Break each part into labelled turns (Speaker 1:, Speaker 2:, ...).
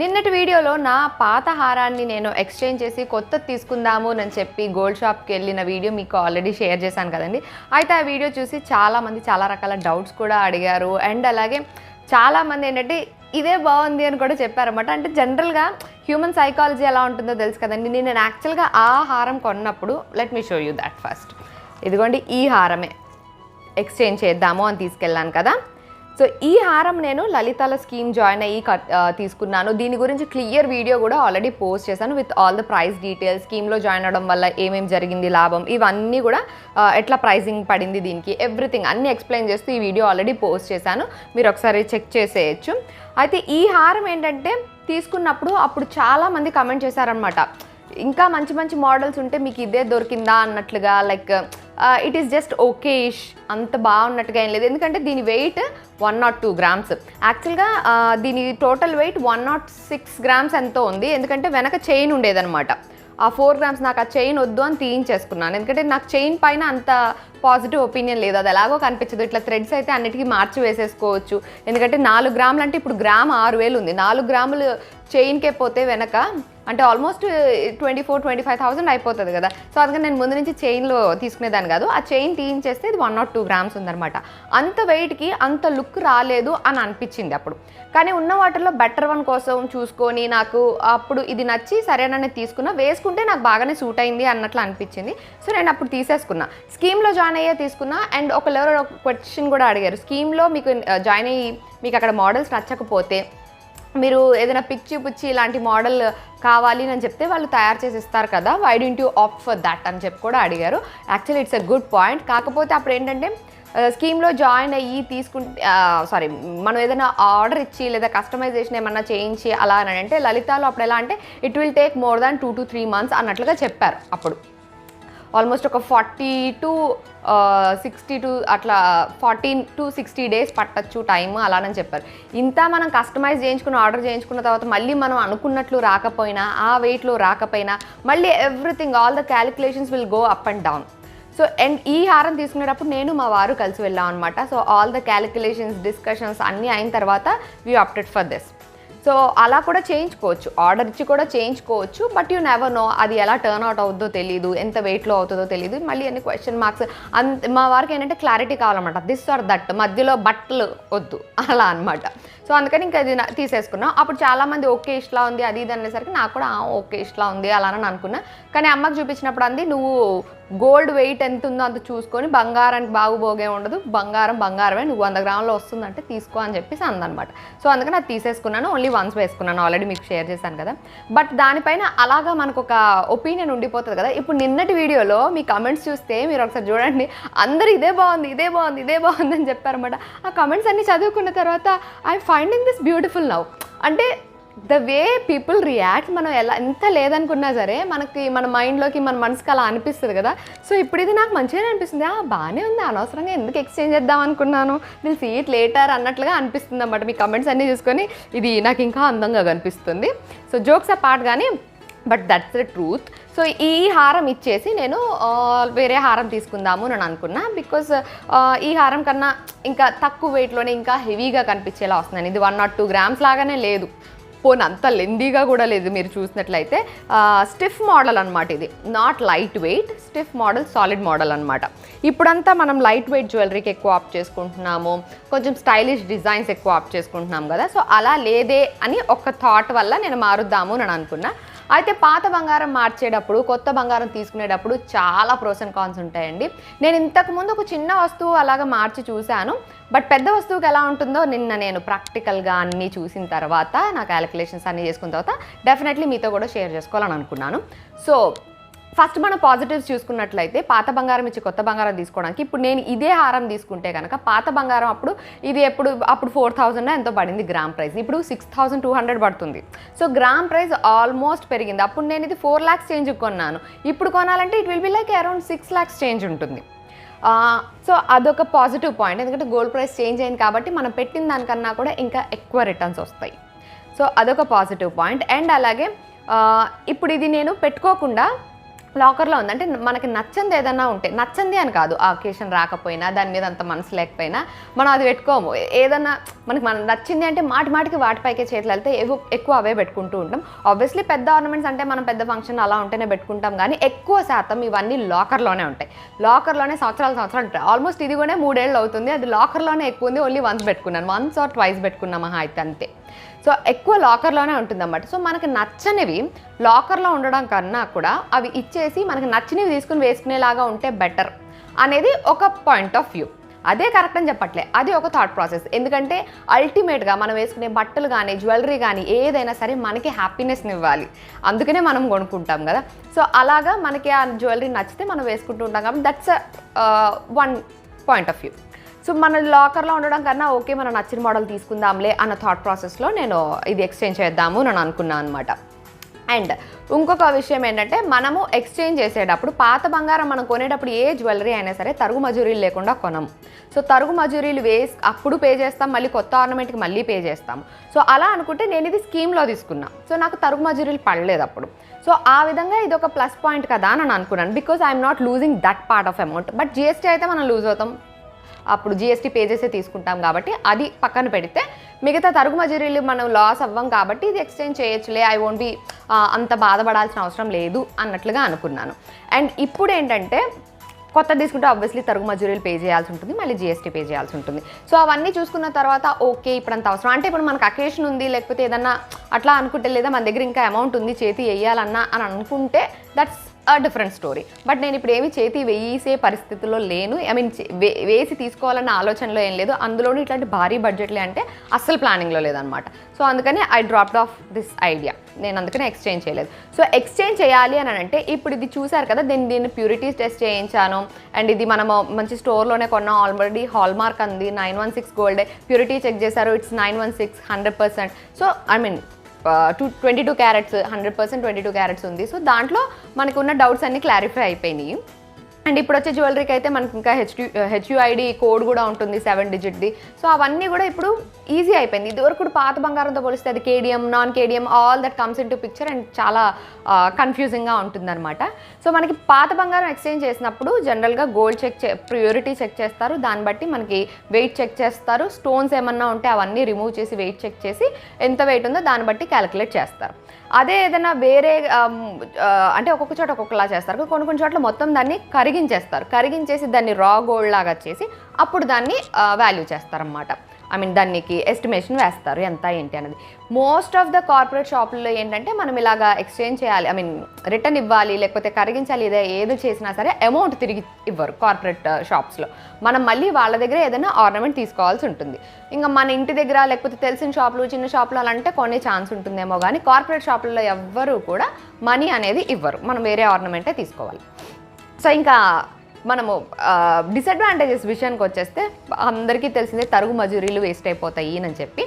Speaker 1: నిన్నటి వీడియోలో నా పాత హారాన్ని నేను ఎక్స్చేంజ్ చేసి కొత్తది తీసుకుందాము అని చెప్పి గోల్డ్ షాప్కి వెళ్ళిన వీడియో మీకు ఆల్రెడీ షేర్ చేశాను కదండి. అయితే ఆ వీడియో చూసి చాలామంది చాలా రకాల డౌట్స్ కూడా అడిగారు. అండ్ అలాగే చాలామంది ఏంటంటే ఇదే బాగుంది అని కూడా చెప్పారన్నమాట. అంటే జనరల్గా హ్యూమన్ సైకాలజీ ఎలా ఉంటుందో తెలుసు కదండి. నేను యాక్చువల్గా ఆ హారం కొన్నప్పుడు let me show you that first ఇదిగోండి ఈ హారమే. ఎక్స్చేంజ్ చేద్దాము అని తీసుకెళ్ళాను కదా. సో ఈ హారం నేను లలితాల స్కీమ్ జాయిన్ అయ్యి కట్ తీసుకున్నాను. దీని గురించి క్లియర్ వీడియో కూడా ఆల్రెడీ పోస్ట్ చేశాను with all the price details. స్కీమ్లో జాయిన్ అవ్వడం వల్ల ఏమేమి జరిగింది లాభం ఇవన్నీ కూడా ఎట్లా ప్రైజింగ్ పడింది దీనికి ఎవ్రీథింగ్ అన్ని ఎక్స్ప్లెయిన్ చేస్తూ ఈ వీడియో ఆల్రెడీ పోస్ట్ చేశాను. మీరు ఒకసారి చెక్ చేసేయచ్చు. అయితే ఈ హారం ఏంటంటే తీసుకున్నప్పుడు అప్పుడు చాలామంది కమెంట్ చేశారనమాట ఇంకా మంచి మంచి మోడల్స్ ఉంటే మీకు ఇదే దొరికిందా అన్నట్లుగా like it is just okayish అంత బాగున్నట్టుగా ఏం లేదు. ఎందుకంటే దీని weight one nought two grams యాక్చువల్గా దీని total weight one nought six grams ఎంతో ఉంది. ఎందుకంటే వెనక చైన్ ఉండేదన్నమాట. ఆ ఫోర్ గ్రామ్స్ నాకు ఆ చైన్ వద్దు అని తీయించేసుకున్నాను. ఎందుకంటే నాకు చైన్ పైన అంత పాజిటివ్ ఒపీనియన్ లేదు. అది ఎలాగో కనిపించదు. ఇట్లా థ్రెడ్స్ అయితే అన్నిటికీ మార్చి వేసేసుకోవచ్చు. ఎందుకంటే నాలుగు గ్రాములు అంటే ఇప్పుడు గ్రామ్ ఆరు వేలు ఉంది. నాలుగు గ్రాములు చైన్కే పోతే వెనక అంటే almost twenty four twenty five thousand అయిపోతుంది కదా. సో అందుకని నేను ముందు నుంచి చైన్లో తీసుకునేదాన్ని కాదు. ఆ చైన్ తీయించేస్తే ఇది వన్ నాట్ టూ గ్రామ్స్ ఉందన్నమాట. అంత వెయిట్కి అంత లుక్ రాలేదు అని అనిపించింది అప్పుడు. కానీ ఉన్న వాటిల్లో బెటర్ వన్ కోసం చూసుకొని నాకు అప్పుడు ఇది నచ్చి సరేనని తీసుకున్నా. వేసుకుంటే నాకు బాగానే సూట్ అయింది అన్నట్లు అనిపించింది. సో నేను అప్పుడు తీసేసుకున్నా. స్కీమ్లో జాయిన్ అయ్యే తీసుకున్నా. అండ్ ఒక ఎవరో ఒక క్వశ్చన్ కూడా అడిగారు. స్కీమ్లో మీకు జాయిన్ అయ్యి మీకు అక్కడ మోడల్స్ నచ్చకపోతే మీరు ఏదైనా పిక్ చూపించి ఇలాంటి మోడల్ కావాలి అని చెప్తే వాళ్ళు తయారు చేసి ఇస్తారు కదా why don't you opt for that అని చెప్పి కూడా అడిగారు. Actually it's a good point కాకపోతే అప్పుడు ఏంటంటే స్కీమ్లో జాయిన్ అయ్యి తీసుకుంటే సారీ మనం ఏదైనా ఆర్డర్ ఇచ్చి లేదా కస్టమైజేషన్ ఏమన్నా చేయించి అలా అని అంటే లలితాలో అప్పుడు ఎలా అంటే it will take more than two to three months అన్నట్లుగా చెప్పారు అప్పుడు. ఆల్మోస్ట్ ఒక ఫార్టీ టు సిక్స్టీ టు అట్లా ఫార్టీన్ టు సిక్స్టీ డేస్ పట్టచ్చు టైం అలానని చెప్పారు. ఇంత మనం కస్టమైజ్ చేయించుకుని ఆర్డర్ చేయించుకున్న తర్వాత మళ్ళీ మనం అనుకున్నట్లు రాకపోయినా ఆ వెయిట్లో రాకపోయినా మళ్ళీ everything all the calculations will go up and down. So and ఈ హారం తీసుకునేటప్పుడు నేను మా వారు కలిసి వెళ్ళాం అనమాట so all the calculations discussions అన్నీ అయిన తర్వాత we update for this so అలా కూడా చేయించుకోవచ్చు. ఆర్డర్ ఇచ్చి కూడా చేయించుకోవచ్చు. బట్ యూ నెవర్ నో అది ఎలా టర్న్ అవుట్ అవుద్దో తెలియదు ఎంత వెయిట్లో అవుతుందో తెలియదు మళ్ళీ అన్ని క్వశ్చన్ మార్క్స్ అంత మా వారికి ఏంటంటే క్లారిటీ కావాలన్నమాట. దిస్ ఆర్ దట్ మధ్యలో బట్టలు వద్దు. అలా అనమాట సో అందుకని ఇంకా అది తీసేసుకున్నాం. అప్పుడు చాలామంది ఓకే ఇట్లా ఉంది అది ఇది అనేసరికి నాకు కూడా ఓకే ఇట్లా ఉంది అలా అని అనుకున్నా. కానీ అమ్మకి చూపించినప్పుడు అంది నువ్వు గోల్డ్ వెయిట్ ఎంత ఉందో అంత చూసుకొని బంగారానికి బాగుబోగే ఉండదు. బంగారం బంగారమే. నువ్వు వంద గ్రాములు వస్తుందంటే తీసుకో అని చెప్పేసి అందనమాట. సో అందుకని అది తీసేసుకున్నాను. ఓన్లీ వన్స్ వేసుకున్నాను. ఆల్రెడీ మీకు షేర్ చేశాను కదా. బట్ దానిపైన అలాగా మనకు ఒక ఒపీనియన్ ఉండిపోతుంది కదా. ఇప్పుడు నిన్నటి వీడియోలో మీ కమెంట్స్ చూస్తే మీరు ఒకసారి చూడండి. అందరూ ఇదే బాగుంది ఇదే బాగుంది ఇదే బాగుంది అని చెప్పారనమాట ఆ కమెంట్స్ అన్ని చదువుకున్న తర్వాత I finding this beautiful now అంటే ద వే పీపుల్ రియాక్ట్ మనం ఎలా ఎంత లేదనుకున్నా సరే మనకి మన మైండ్లోకి మన మనసుకి అలా అనిపిస్తుంది కదా. సో ఇప్పుడు ఇది నాకు మంచిగానే అనిపిస్తుంది. ఆ బాగానే ఉంది. అనవసరంగా ఎందుకు ఎక్స్చేంజ్ చేద్దాం అనుకున్నాను? విల్ సీ ఇట్ లేటర్ అన్నట్లుగా అనిపిస్తుంది అనమాట మీ కమెంట్స్ అన్నీ చూసుకొని ఇది నాకు ఇంకా అందంగా కనిపిస్తుంది. సో జోక్స్ ఆ పార్ట్ కానీ but that's the truth so ఈ హారం ఇచ్చేసి నేను వేరే హారం తీసుకుందాము నేను అనుకున్నా. బికాస్ ఈ హారం కన్నా ఇంకా తక్కువ వెయిట్లోనే ఇంకా హెవీగా కనిపించేలా వస్తున్నాను ఇది వన్ నాట్ టూ గ్రామ్స్ లాగానే లేదు. పోనీ అంత లెందీగా కూడా లేదు మీరు చూసినట్లయితే. స్టిఫ్ మోడల్ అనమాట ఇది. Not light weight stiff model solid model అనమాట ఇప్పుడంతా మనం లైట్ వెయిట్ జ్యువెలరీకి ఎక్కువ ఆప్ చేసుకుంటున్నాము. కొంచెం స్టైలిష్ డిజైన్స్ ఎక్కువ ఆప్ చేసుకుంటున్నాం కదా. సో అలా లేదే అని ఒక థాట్ వల్ల నేను మారుద్దాము అని అనుకున్నా. అయితే పాత బంగారం మార్చేటప్పుడు కొత్త బంగారం తీసుకునేటప్పుడు చాలా ప్రోస్ అండ్ కాన్స్ ఉంటాయండి. నేను ఇంతకుముందు ఒక చిన్న వస్తువు అలాగా మార్చి చూశాను. బట్ పెద్ద వస్తువుకి ఎలా ఉంటుందో నిన్న నేను ప్రాక్టికల్గా అన్నీ చూసిన తర్వాత నా క్యాలిక్యులేషన్స్ అన్నీ చేసుకున్న తర్వాత డెఫినెట్లీ మీతో కూడా షేర్ చేసుకోవాలని అనుకున్నాను. సో ఫస్ట్ మనం పాజిటివ్స్ చూసుకున్నట్లయితే పాత బంగారం ఇచ్చి కొత్త బంగారం తీసుకోవడానికి ఇప్పుడు నేను ఇదే హారం తీసుకుంటే కనుక పాత బంగారం అప్పుడు ఇది ఎప్పుడు అప్పుడు ఫోర్ థౌజండ్ ఎంతో పడింది గ్రామ్ ప్రైస్. ఇప్పుడు సిక్స్ థౌసండ్ టూ హండ్రెడ్ పడుతుంది. సో గ్రామ్ ప్రైస్ ఆల్మోస్ట్ పెరిగింది. అప్పుడు నేను ఇది ఫోర్ ల్యాక్స్ చేంజ్ కొన్నాను. ఇప్పుడు కొనాలంటే it will be like around six lakhs change ఉంటుంది. సో అదొక పాజిటివ్ పాయింట్. ఎందుకంటే గోల్డ్ ప్రైస్ చేంజ్ అయింది కాబట్టి మనం పెట్టిన దానికన్నా కూడా ఇంకా ఎక్కువ రిటర్న్స్ వస్తాయి. సో అదొక పాజిటివ్ పాయింట్. అండ్ అలాగే ఇప్పుడు ఇది నేను పెట్టుకోకుండా లాకర్లో ఉంది. అంటే మనకి నచ్చంది ఏదైనా ఉంటే నచ్చంది అని కాదు. ఆ ఒకేషన్ రాకపోయినా దాని మీద అంత మనసు లేకపోయినా మనం అది పెట్టుకోము. ఏదన్నా మనకి మనం నచ్చింది అంటే మాటి మాటికి వాటిపైకే చేతులు వెళ్తే ఏవో ఎక్కువ అవే పెట్టుకుంటూ ఉంటాం. ఆబ్వియస్లీ పెద్ద ఆర్నమెంట్స్ అంటే మనం పెద్ద ఫంక్షన్ అలా ఉంటేనే పెట్టుకుంటాం. కానీ ఎక్కువ శాతం ఇవన్నీ లాకర్లోనే ఉంటాయి. లాకర్లోనే సంవత్సరాలు సంవత్సరాలు ఉంటాయి. ఆల్మోస్ట్ ఇది కూడా మూడేళ్ళు అవుతుంది. అది లాకర్లోనే ఎక్కువ ఉంది. ఓన్లీ వన్స్ పెట్టుకున్నాను. వన్స్ ఆర్ ట్వైస్ పెట్టుకున్నామా మహా అయితే అంతే. సో ఎక్కువ లాకర్లోనే ఉంటుంది అన్నమాట సో మనకి నచ్చనివి లాకర్లో ఉండడం కన్నా కూడా అవి ఇచ్చే చేసి మనకి నచ్చినవి తీసుకుని వేసుకునేలాగా ఉంటే బెటర్ అనేది ఒక పాయింట్ ఆఫ్ వ్యూ అదే కరెక్ట్ అని చెప్పట్లే. అది ఒక థాట్ ప్రాసెస్ ఎందుకంటే అల్టిమేట్గా మనం వేసుకునే బట్టలు కానీ జ్యువెలరీ కానీ ఏదైనా సరే మనకి హ్యాపీనెస్ని ఇవ్వాలి. అందుకనే మనం కొనుక్కుంటాం కదా. సో అలాగా మనకి ఆ జ్యువెలరీ నచ్చితే మనం వేసుకుంటూ ఉంటాం కాబట్టి that's one point of view so మన లాకర్లో ఉండడం కన్నా ఓకే మనం నచ్చిన మోడల్ తీసుకుందాంలే అన్న థాట్ ప్రాసెస్లో నేను ఇది ఎక్స్చేంజ్ చేద్దాము నేను అనుకున్నాను అనమాట అండ్ ఇంకొక విషయం ఏంటంటే మనము ఎక్స్చేంజ్ చేసేటప్పుడు పాత బంగారం మనం కొనేటప్పుడు ఏ జ్యువెలరీ అయినా సరే తరుగు మజూరీలు లేకుండా కొనము. సో తరుగు మజూరీలు వేసి అప్పుడు పే చేస్తాం మళ్ళీ కొత్త ఆర్నమెంట్కి మళ్ళీ పే చేస్తాం. సో అలా అనుకుంటే నేను ఇది స్కీమ్లో తీసుకున్నా. సో నాకు తరుగు మజూరీలు పడలేదు అప్పుడు. సో ఆ విధంగా ఇది ఒక ప్లస్ పాయింట్ కదా అని అనుకున్నాను. Because I'm not losing that part of amount but GST అయితే మనం లూజ్ అవుతాం. అప్పుడు జిఎస్టీ పే చేసే తీసుకుంటాం కాబట్టి అది పక్కన పెడితే మిగతా తరుగు మజూరీలు మనం లాస్ అవ్వం కాబట్టి ఇది ఎక్స్చేంజ్ చేయొచ్చులే ఐ వోంట్ బి అంత బాధపడాల్సిన అవసరం లేదు అన్నట్లుగా అనుకున్నాను. అండ్ ఇప్పుడు ఏంటంటే కొత్త తీసుకుంటే ఆబ్వియస్లీ తరుగు మజూరీలు పే చేయాల్సి ఉంటుంది మళ్ళీ జిఎస్టీ పే చేయాల్సి ఉంటుంది. సో అవన్నీ చూసుకున్న తర్వాత ఓకే ఇప్పుడు అంత అవసరం. అంటే ఇప్పుడు మనకు అకేషన్ ఉంది లేకపోతే ఏదన్నా అట్లా అనుకుంటే లేదా మన దగ్గర ఇంకా అమౌంట్ ఉంది చేతి వేయాలన్నా అని అనుకుంటే దట్స్ డిఫరెంట్ స్టోరీ బట్ నేను ఇప్పుడు ఏమి చేతి వేసే పరిస్థితుల్లో లేను. ఐ మీన్ వేసి తీసుకోవాలన్న ఆలోచనలో ఏం లేదు. అందులోనూ ఇట్లాంటి భారీ బడ్జెట్లే అంటే అస్సలు ప్లానింగ్లో లేదనమాట సో అందుకని I dropped off this idea నేను అందుకనే ఎక్స్చేంజ్ చేయలేదు. సో ఎక్స్చేంజ్ చేయాలి అని అంటే ఇప్పుడు ఇది చూసారు కదా దీన్ని దీన్ని ప్యూరిటీస్ టెస్ట్ చేయించాను. అండ్ ఇది మనము మంచి స్టోర్లోనే కొన్నాం. ఆల్రెడీ హాల్ మార్క్ అంది. Nine one six gold purity check చేశారు. It's nine one six hundred percent so I mean two twenty two carats hundred percent twenty two carats ఉంది. సో దాంట్లో మనకున్న డౌట్స్ అన్ని క్లారిఫై అయిపోయినాయి. అండ్ ఇప్పుడు వచ్చే జ్యువెలరీకి అయితే మనకి ఇంకా హెచ్యూ హెచ్యుఐడి కోడ్ కూడా ఉంటుంది సెవెన్ డిజిట్ది సో అవన్నీ కూడా ఇప్పుడు ఈజీ అయిపోయింది. ఇదివరకు పాత బంగారంతో పోలిస్తే అది KDM non KDM all that comes into picture and చాలా కన్ఫ్యూజింగ్గా ఉంటుందన్నమాట. సో మనకి పాత బంగారం ఎక్స్చేంజ్ చేసినప్పుడు జనరల్గా గోల్డ్ చెక్ చే ప్రియోరిటీ చెక్ చేస్తారు. దాన్ని బట్టి మనకి వెయిట్ చెక్ చేస్తారు. స్టోన్స్ ఏమన్నా ఉంటే అవన్నీ రిమూవ్ చేసి వెయిట్ చెక్ చేసి ఎంత వెయిట్ ఉందో దాన్ని బట్టి క్యాలిక్యులేట్ చేస్తారు. అదే ఏదైనా వేరే అంటే ఒక్కొక్క చోట ఒక్కొక్కలా చేస్తారు. కొన్ని కొన్ని చోట్ల మొత్తం దాన్ని కరిగించేస్తారు. కరిగించేసి దాన్ని రా గోల్డ్ లాగా చేసి అప్పుడు దాన్ని వాల్యూ చేస్తారన్నమాట. ఐ మీన్ దానికి ఎస్టిమేషన్ వేస్తారు. ఎంత ఏంటి అనేది మోస్ట్ ఆఫ్ ద కార్పొరేట్ షాపుల్లో ఏంటంటే మనం ఇలాగా ఎక్స్చేంజ్ చేయాలి. ఐ మీన్ రిటర్న్ ఇవ్వాలి లేకపోతే కరిగించాలి ఇదే ఏది చేసినా సరే అమౌంట్ తిరిగి ఇవ్వరు కార్పొరేట్ షాప్స్లో uh, మనం మళ్ళీ వాళ్ళ దగ్గర ఏదైనా ఆర్నమెంట్ తీసుకోవాల్సి ఉంటుంది. ఇంకా మన ఇంటి దగ్గర లేకపోతే తెలిసిన షాపులు చిన్న షాపులు అలా అంటే కొనే ఛాన్స్ ఉంటుందేమో కానీ కార్పొరేట్ షాపుల్లో ఎవ్వరూ కూడా మనీ అనేది ఇవ్వరు. మనం వేరే ఆర్నమెంటే తీసుకోవాలి. సో ఇంకా మనము డిసడ్వాంటేజెస్ విషయానికి వచ్చేస్తే అందరికీ తెలిసిందే తరుగు మజూరీలు వేస్ట్ అయిపోతాయి అని చెప్పి.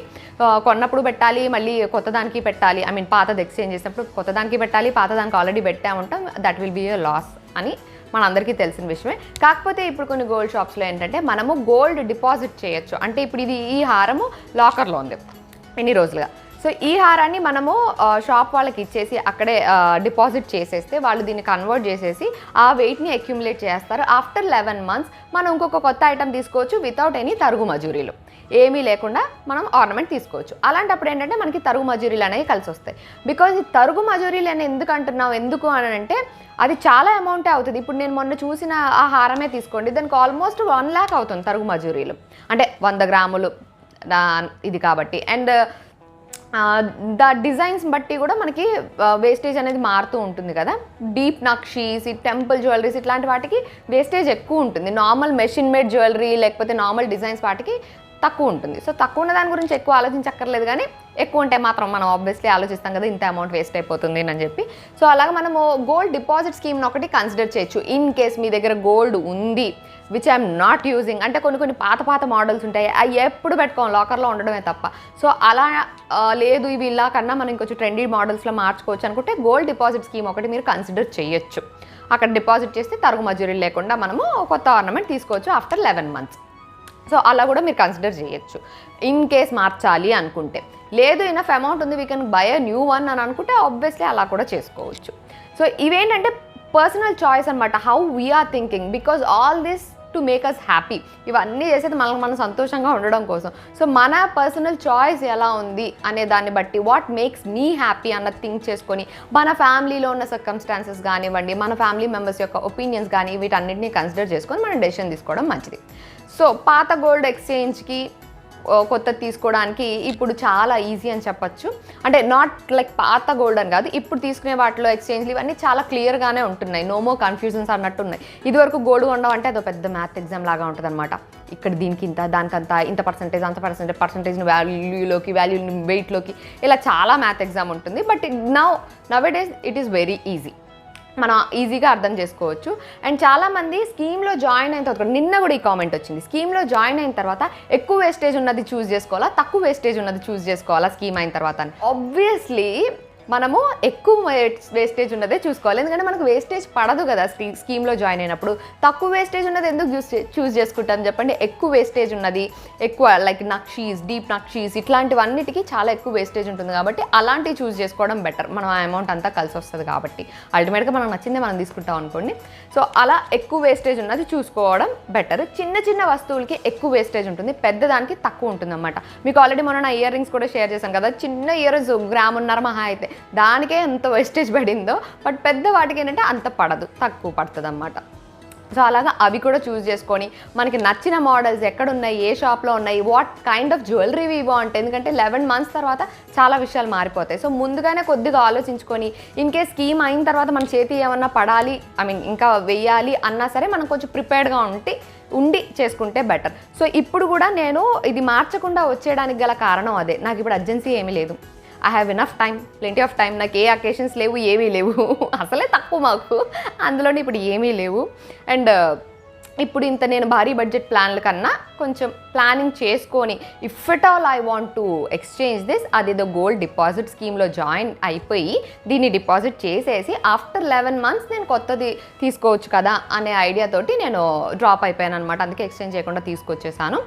Speaker 1: కొన్నప్పుడు పెట్టాలి మళ్ళీ కొత్త దానికి పెట్టాలి ఐ మీన్ పాతది ఎక్స్చేంజ్ చేసినప్పుడు కొత్త దానికి పెట్టాలి పాత దానికి already పెట్టామంటాం that will be a loss అని మనందరికీ తెలిసిన విషయమే. కాకపోతే ఇప్పుడు కొన్ని గోల్డ్ షాప్స్లో ఏంటంటే మనము గోల్డ్ డిపాజిట్ చేయొచ్చు. అంటే ఇప్పుడు ఇది ఈ హారము లాకర్లో ఉంది. ఎన్ని రోజులుగా? సో ఈ హారాన్ని మనము షాప్ వాళ్ళకి ఇచ్చేసి అక్కడే డిపాజిట్ చేసేస్తే వాళ్ళు దీన్ని కన్వర్ట్ చేసేసి ఆ వెయిట్ని అక్యుములేట్ చేస్తారు. ఆఫ్టర్ లెవెన్ మంత్స్ మనం ఇంకొక కొత్త ఐటమ్ తీసుకోవచ్చు వితౌట్ ఎనీ తరుగు మజూరీలు. ఏమీ లేకుండా మనం ఆర్నమెంట్ తీసుకోవచ్చు. అలాంటప్పుడు ఏంటంటే మనకి తరుగు మజూరీలు అనేవి కలిసి వస్తాయి. బికాజ్ ఈ తరుగు మజూరీలు అని ఎందుకు అంటున్నాం ఎందుకు అని అంటే అది చాలా అమౌంటే అవుతుంది. ఇప్పుడు నేను మొన్న చూసిన ఆ హారమే తీసుకోండి. దానికి ఆల్మోస్ట్ వన్ ల్యాక్ అవుతుంది తరుగు మజూరీలు. అంటే వంద గ్రాములు ఇది కాబట్టి. అండ్ ద డిజైన్స్ బట్టి కూడా మనకి వేస్టేజ్ అనేది మారుతూ ఉంటుంది కదా. డీప్ నక్షీస్ ఈ టెంపుల్ జ్యువెలరీస్ ఇట్లాంటి వాటికి వేస్టేజ్ ఎక్కువ ఉంటుంది. నార్మల్ మెషిన్ మేడ్ జ్యువెలరీ లేకపోతే నార్మల్ డిజైన్స్ వాటికి తక్కువ ఉంటుంది. సో తక్కువ ఉన్న దాని గురించి ఎక్కువ ఆలోచించక్కర్లేదు కానీ ఎక్కువ ఉంటే మాత్రం మనం ఆబ్వియస్లీ ఆలోచిస్తాం కదా ఇంత అమౌంట్ వేస్ట్ అయిపోతుంది అని చెప్పి. సో అలాగే మనము గోల్డ్ డిపాజిట్ స్కీమ్ ఒకటి కన్సిడర్ చేయొచ్చు. ఇన్ కేస్ మీ దగ్గర గోల్డ్ ఉంది విచ్ ఐఎమ్ నాట్ యూజింగ్ అంటే కొన్ని కొన్ని పాత పాత మోడల్స్ ఉంటాయి అవి ఎప్పుడు పెట్టుకోం లాకర్లో ఉండడమే తప్ప. సో అలా లేదు ఇవి ఇలా కన్నా మనం ఇంకొంచెం ట్రెండీ మోడల్స్లో మార్చుకోవచ్చు అనుకుంటే గోల్డ్ డిపాజిట్ స్కీమ్ ఒకటి మీరు కన్సిడర్ చేయొచ్చు. అక్కడ డిపాజిట్ చేస్తే తరుగు మజూరీ లేకుండా మనము కొత్త ఆర్నమెంట్ తీసుకోవచ్చు ఆఫ్టర్ లెవెన్ మంత్స్ సో అలా కూడా మీరు కన్సిడర్ చేయొచ్చు. ఇన్ కేస్ మార్చాలి అనుకుంటే. లేదు ఇనఫ్ అమౌంట్ ఉంది we can buy a new one అని అనుకుంటే ఆబ్వియస్లీ అలా కూడా చేసుకోవచ్చు. సో ఇవేంటంటే పర్సనల్ చాయిస్ అనమాట how we're thinking because all this to make us happy ఇవన్నీ చేసేది మనకు మనం సంతోషంగా ఉండడం కోసం. సో మన పర్సనల్ చాయిస్ ఎలా ఉంది అనే దాన్ని బట్టి వాట్ మేక్స్ మీ హ్యాపీ అన్న థింక్ చేసుకొని మన ఫ్యామిలీలో ఉన్న సర్కమ్స్టాన్సెస్ కానివ్వండి మన ఫ్యామిలీ మెంబర్స్ యొక్క ఒపీనియన్స్ కానీ వీటన్నిటిని కన్సిడర్ చేసుకొని మనం డెసిషన్ తీసుకోవడం మంచిది. సో పాత గోల్డ్ ఎక్స్చేంజ్కి కొత్త కొత్తది తీసుకోవడానికి ఇప్పుడు చాలా ఈజీ అని చెప్పచ్చు. అంటే నాట్ లైక్ పాత గోల్డ్ అని కాదు ఇప్పుడు తీసుకునే వాటిలో ఎక్స్చేంజ్లు ఇవన్నీ చాలా క్లియర్గానే ఉంటున్నాయి. నో మో కన్ఫ్యూజన్స్ అన్నట్టు ఉన్నాయి. ఇదివరకు గోల్డ్ కొనడం అంటే అదో పెద్ద మ్యాథ్ ఎగ్జామ్ లాగా ఉంటుంది అనమాట ఇక్కడ దీనికి ఇంత దానికంత ఇంత పర్సంటేజ్ అంత పర్సంటేజ్ పర్సంటేజ్ని వాల్యూలోకి వాల్యూని వెయిట్లోకి ఇలా చాలా మ్యాథ్ ఎగ్జామ్ ఉంటుంది. But now nowadays it is very easy మనం ఈజీగా అర్థం చేసుకోవచ్చు. అండ్ చాలామంది స్కీమ్లో జాయిన్ అయిన తర్వాత నిన్న కూడా ఈ కామెంట్ వచ్చింది. స్కీమ్లో జాయిన్ అయిన తర్వాత ఎక్కువ వేస్టేజ్ ఉన్నది చూస్ చేసుకోవాలా? తక్కువ వేస్టేజ్ ఉన్నది చూస్ చేసుకోవాలా స్కీమ్ అయిన తర్వాత ఆబ్వియస్లీ మనము ఎక్కువ వేస్టేజ్ ఉన్నదే చూసుకోవాలి. ఎందుకంటే మనకు వేస్టేజ్ పడదు కదా స్కీ స్కీమ్లో జాయిన్ అయినప్పుడు. తక్కువ వేస్టేజ్ ఉన్నది ఎందుకు చూస్ చూస్ చేసుకుంటాం చెప్పండి? ఎక్కువ వేస్టేజ్ ఉన్నది ఎక్కువ లైక్ నక్షీస్ డీప్ నక్షీస్ ఇట్లాంటివన్నిటికీ చాలా ఎక్కువ వేస్టేజ్ ఉంటుంది కాబట్టి అలాంటివి చూస్ చేసుకోవడం బెటర్ మనం ఆ అమౌంట్ అంతా కలిసి వస్తుంది కాబట్టి. అల్టిమేట్గా మనకు నచ్చిందే మనం తీసుకుంటాం అనుకోండి. సో అలా ఎక్కువ వేస్టేజ్ ఉన్నది చూసుకోవడం బెటర్ చిన్న చిన్న వస్తువులకి ఎక్కువ వేస్టేజ్ ఉంటుంది. పెద్దదానికి తక్కువ ఉంటుంది అనమాట మీకు ఆల్రెడీ మొన్న నా ఇయర్ రింగ్స్ కూడా షేర్ చేశాం కదా. చిన్న ఇయర్ గ్రామ్ ఉన్నారు మహా అయితే. దానికే ఎంత వేస్టేజ్ పడిందో బట్ పెద్ద వాటికి ఏంటంటే అంత పడదు తక్కువ పడుతుంది అన్నమాట సో అలాగా అవి కూడా చూస్ చేసుకొని మనకి నచ్చిన మోడల్స్ ఎక్కడున్నాయి ఏ షాప్లో ఉన్నాయి వాట్ కైండ్ ఆఫ్ జ్యువెలరీ బాగుంటాయి ఎందుకంటే లెవెన్ మంత్స్ తర్వాత చాలా విషయాలు మారిపోతాయి. సో ముందుగానే కొద్దిగా ఆలోచించుకొని ఇన్ కేస్ స్కీమ్ అయిన తర్వాత మన చేతి ఏమన్నా పడాలి ఐ మీన్ ఇంకా వెయ్యాలి అన్నా సరే మనం కొంచెం ప్రిపేర్డ్గా ఉండి ఉండి చేసుకుంటే బెటర్ సో ఇప్పుడు కూడా నేను ఇది మార్చకుండా వచ్చేయడానికి గల కారణం అదే. నాకు ఇప్పుడు అర్జెన్సీ ఏమీ లేదు. I have enough time plenty of time నాకు ఏ అకేషన్స్ లేవు ఏమీ లేవు. అసలే తక్కువ మాకు. అందులోనే ఇప్పుడు ఏమీ లేవు. అండ్ uh, ఇప్పుడు ఇంత నేను భారీ బడ్జెట్ ప్లాన్ల కన్నా కొంచెం ప్లానింగ్ చేసుకొని if it all I want to exchange this అదేదో గోల్డ్ డిపాజిట్ స్కీమ్లో జాయిన్ అయిపోయి దీన్ని డిపాజిట్ చేసేసి ఆఫ్టర్ లెవెన్ మంత్స్ నేను కొత్తది తీసుకోవచ్చు కదా అనే ఐడియాతోటి నేను డ్రాప్ అయిపోయాను అనమాట అందుకే ఎక్స్చేంజ్ చేయకుండా తీసుకొచ్చేసాను.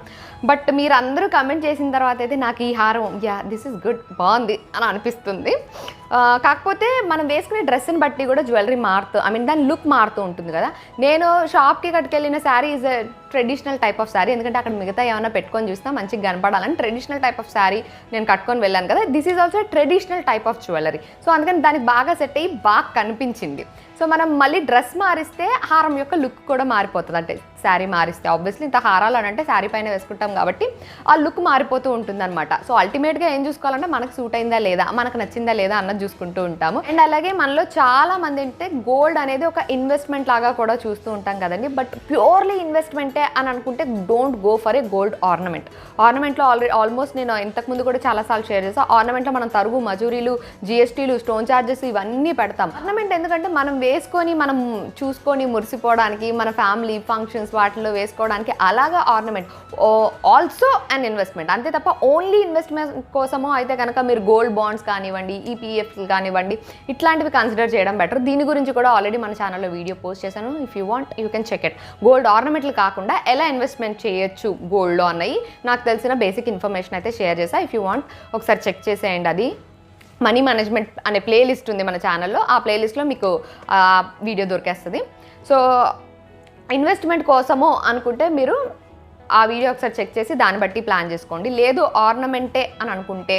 Speaker 1: బట్ మీరు అందరూ కమెంట్ చేసిన తర్వాత అయితే నాకు ఈ హారం యా దిస్ ఇస్ గుడ్ బాగుంది అని అనిపిస్తుంది. కాకపోతే మనం వేసుకునే డ్రెస్ని బట్టి కూడా జ్యువెలరీ మారుతూ ఐ మీన్ దాని లుక్ మారుతూ ఉంటుంది కదా. నేను షాప్కి కట్టుకెళ్ళిన sari is traditional type of sari ఎందుకంటే అక్కడ మిగతా ఏమైనా పెట్టుకొని చూస్తే మంచిగా కనపడాలని ట్రెడిషనల్ టైప్ ఆఫ్ శారీ నేను కట్టుకొని వెళ్ళాను కదా. This is also traditional type of jewellery so అందుకని దానికి బాగా సెట్ అయ్యి బాగా కనిపించింది. సో మనం మళ్ళీ డ్రెస్ మారిస్తే హారం యొక్క లుక్ కూడా మారిపోతుంది. అంటే శారీ మారిస్తే. ఆబ్వియస్లీ ఇంత హారాలు అని అంటే శారీ పైన వేసుకుంటాం కాబట్టి ఆ లుక్ మారిపోతూ ఉంటుంది సో అల్టిమేట్గా ఏం చూసుకోవాలంటే మనకు సూట్ అయిందా లేదా మనకు నచ్చిందా లేదా అన్నది చూసుకుంటూ ఉంటాము. అండ్ అలాగే మనలో చాలా మంది అంటే గోల్డ్ అనేది ఒక ఇన్వెస్ట్మెంట్ లాగా కూడా చూస్తూ ఉంటాం కదండి. బట్ ప్యూర్లీ ఇన్వెస్ట్మెంటే అని అనుకుంటే don't go for a gold ornament ఆర్నమెంట్లో already almost నేను ఇంతకుముందు కూడా చాలాసార్లు షేర్ చేస్తాను ఆర్నమెంట్లో మనం తరుగు మజూరీలు జిఎస్టీలు స్టోన్ చార్జెస్ ఇవన్నీ పెడతాం. ఆర్నమెంట్ ఎందుకంటే మనం వేసుకొని మనం చూసుకొని మురిసిపోవడానికి మన ఫ్యామిలీ ఫంక్షన్స్ వాటిలో వేసుకోవడానికి అలాగా ఆర్నమెంట్ ఆల్సో అన్ ఇన్వెస్ట్మెంట్ అంతే తప్ప ఓన్లీ ఇన్వెస్ట్మెంట్ కోసమో అయితే కనుక మీరు గోల్డ్ బాండ్స్ కానివ్వండి ఈపీఎఫ్లు కానివ్వండి ఇట్లాంటివి కన్సిడర్ చేయడం బెటర్ దీని గురించి కూడా ఆల్రెడీ మన ఛానల్లో వీడియో పోస్ట్ చేశాను. If you want you can check it gold ఆర్నమెంట్లు కాకుండా ఎలా ఇన్వెస్ట్మెంట్ చేయొచ్చు గోల్డ్లో అన్నవి నాకు తెలిసిన బేసిక్ ఇన్ఫర్మేషన్ అయితే షేర్ చేసా ఇఫ్ యూ వాంట్ ఒకసారి చెక్ చేసేయండి అది. మనీ మేనేజ్మెంట్ అనే ప్లేలిస్ట్ ఉంది మన ఛానల్లో ఆ ప్లేలిస్ట్లో మీకు వీడియో దొరికేస్తుంది. సో ఇన్వెస్ట్మెంట్ కోసము అనుకుంటే మీరు ఆ వీడియో ఒకసారి చెక్ చేసి దాన్ని బట్టి ప్లాన్ చేసుకోండి. లేదు ఆర్నమెంటే అని అనుకుంటే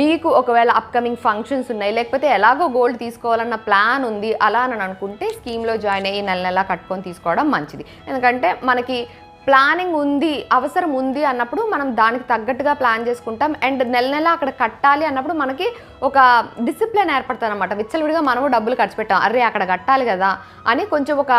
Speaker 1: మీకు ఒకవేళ అప్కమింగ్ ఫంక్షన్స్ ఉన్నాయి లేకపోతే ఎలాగో గోల్డ్ తీసుకోవాలన్న ప్లాన్ ఉంది అలా అని అనుకుంటే స్కీమ్లో జాయిన్ అయ్యి నెల నెల కట్టుకొని తీసుకోవడం మంచిది. ఎందుకంటే మనకి ప్లానింగ్ ఉంది అవసరం ఉంది అన్నప్పుడు మనం దానికి తగ్గట్టుగా ప్లాన్ చేసుకుంటాం. అండ్ నెల నెల అక్కడ కట్టాలి అన్నప్పుడు మనకి ఒక డిసిప్లిన్ ఏర్పడుతుంది అనమాట విచ్చలవిడిగా మనము డబ్బులు ఖర్చు పెట్టాం. అరే అక్కడ కట్టాలి కదా అని కొంచెం ఒక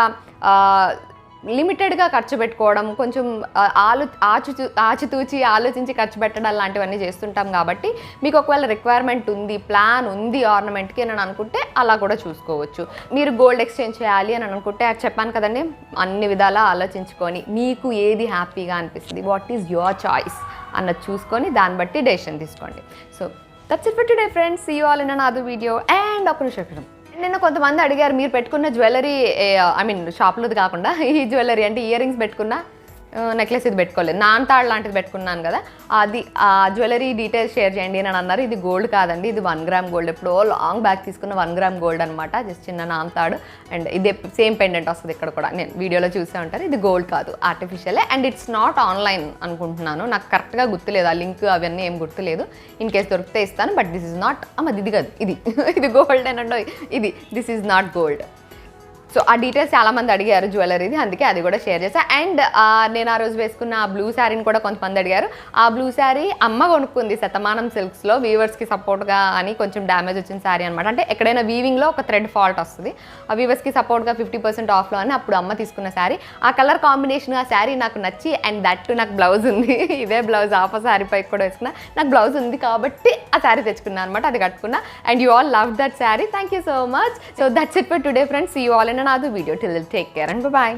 Speaker 1: లిమిటెడ్గా ఖర్చు పెట్టుకోవడం కొంచెం ఆలు ఆలో ఆచు ఆచితూచి ఆలోచించి ఖర్చు పెట్టడం లాంటివన్నీ చేస్తుంటాం కాబట్టి మీకు ఒకవేళ రిక్వైర్మెంట్ ఉంది ప్లాన్ ఉంది ఆర్నమెంట్కి అని అనుకుంటే అలా కూడా చూసుకోవచ్చు. మీరు గోల్డ్ ఎక్స్చేంజ్ చేయాలి అని అనుకుంటే అది చెప్పాను కదండి అన్ని విధాలా ఆలోచించుకొని మీకు ఏది హ్యాపీగా అనిపిస్తుంది వాట్ ఈజ్ యువర్ చాయిస్ అన్నది చూసుకొని దాన్ని బట్టి డెసిషన్ తీసుకోండి. So that's it for today friends see all in another video and ఒక నిమిషం నిన్న కొంతమంది అడిగారు మీరు పెట్టుకున్న జ్యువెలరీ ఐ మీన్ షాప్లోది కాకుండా ఈ జ్యువెలరీ అంటే ఇయర్ రింగ్స్ పెట్టుకున్న నెక్లెస్ ఇది పెట్టుకోలేదు. నాన్తాడ్ లాంటిది పెట్టుకున్నాను కదా అది ఆ జ్యువెలరీ డీటెయిల్స్ షేర్ చేయండి అని అన్నారు. ఇది గోల్డ్ కాదండి ఇది వన్ గ్రామ్ గోల్డ్ ఎప్పుడో లాంగ్ బ్యాక్ తీసుకున్న వన్ గ్రామ్ గోల్డ్ అనమాట జస్ట్ చిన్న నాన్తాడు అండ్ ఇదే సేమ్ పెండెంట్ వస్తుంది ఇక్కడ కూడా. నేను వీడియోలో చూసే ఉంటారు ఇది గోల్డ్ కాదు ఆర్టిఫిషియలే అండ్ ఇట్స్ నాట్ ఆన్లైన్ అనుకుంటున్నాను. నాకు కరెక్ట్గా గుర్తులేదు ఆ లింక్ అవన్నీ ఏం గుర్తులేదు. ఇన్ కేస్ దొరికితే ఇస్తాను బట్ దిస్ ఇస్ నాట్ అమ్మ ఇది కాదు ఇది. ఇది గోల్డ్ అనండో ఇది this is not gold so ఆ డీటెయిల్స్ చాలా మంది అడిగారు జ్యువెలరీది అందుకే అది కూడా షేర్ చేశాను అండ్ నేను ఆ రోజు వేసుకున్న ఆ బ్లూ శారీని కూడా కొంతమంది అడిగారు. ఆ బ్లూ శారీ అమ్మ కొనుక్కుంది శతమానం సిల్క్స్లో వీవర్స్కి సపోర్ట్గా అని కొంచెం డ్యామేజ్ వచ్చిన శారీ అనమాట అంటే ఎక్కడైనా వీవింగ్లో ఒక థ్రెడ్ ఫాల్ట్ వస్తుంది. ఆ వీవర్స్కి సపోర్ట్గా ఫిఫ్టీ పర్సెంట్ ఆఫ్లో అని అప్పుడు అమ్మ తీసుకున్న శారీ ఆ కలర్ కాంబినేషన్ ఆ శారీ నాకు నచ్చి అండ్ దట్ నాకు బ్లౌజ్ ఉంది. ఇదే బ్లౌజ్ ఆఫ్ శారీ పైకి కూడా వేసుకున్నా. నాకు బ్లౌజ్ ఉంది కాబట్టి ఆ శారీ తెచ్చుకున్నాను అనమాట అది కట్టుకున్నా. And you all love that sari thank you so much so that's it for today friends you all and കാണാതെ video till take care and by